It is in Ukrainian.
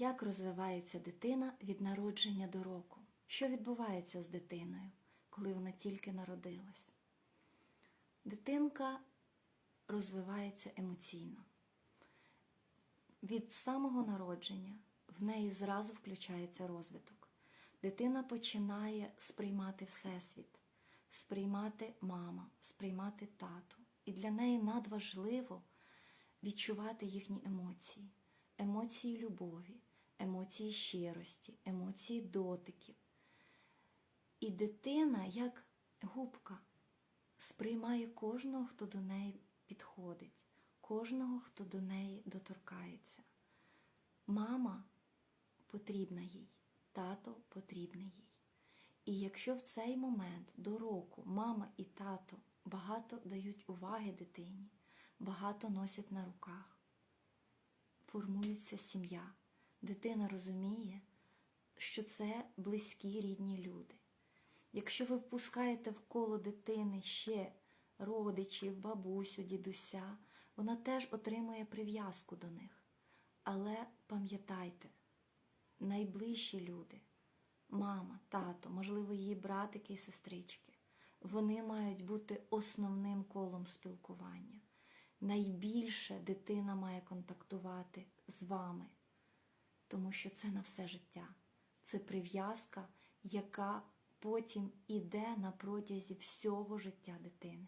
Як розвивається дитина від народження до року? Що відбувається з дитиною, коли вона тільки народилась? Дитинка розвивається емоційно. Від самого народження в неї зразу включається розвиток. Дитина починає сприймати Всесвіт, сприймати мама, сприймати тату. І для неї надважливо відчувати їхні емоції, емоції любові, емоції щирості, емоції дотиків. І дитина, як губка, сприймає кожного, хто до неї підходить, кожного, хто до неї доторкається. Мама потрібна їй, тато потрібний їй. І якщо в цей момент до року мама і тато багато дають уваги дитині, багато носять на руках, формується сім'я. Дитина розуміє, що це близькі рідні люди. Якщо ви впускаєте в коло дитини ще родичів, бабусю, дідуся, вона теж отримує прив'язку до них. Але пам'ятайте, найближчі люди, мама, тато, можливо, її братики і сестрички, вони мають бути основним колом спілкування. Найбільше дитина має контактувати з вами, тому що це на все життя. Це прив'язка, яка потім іде на протязі всього життя дитини.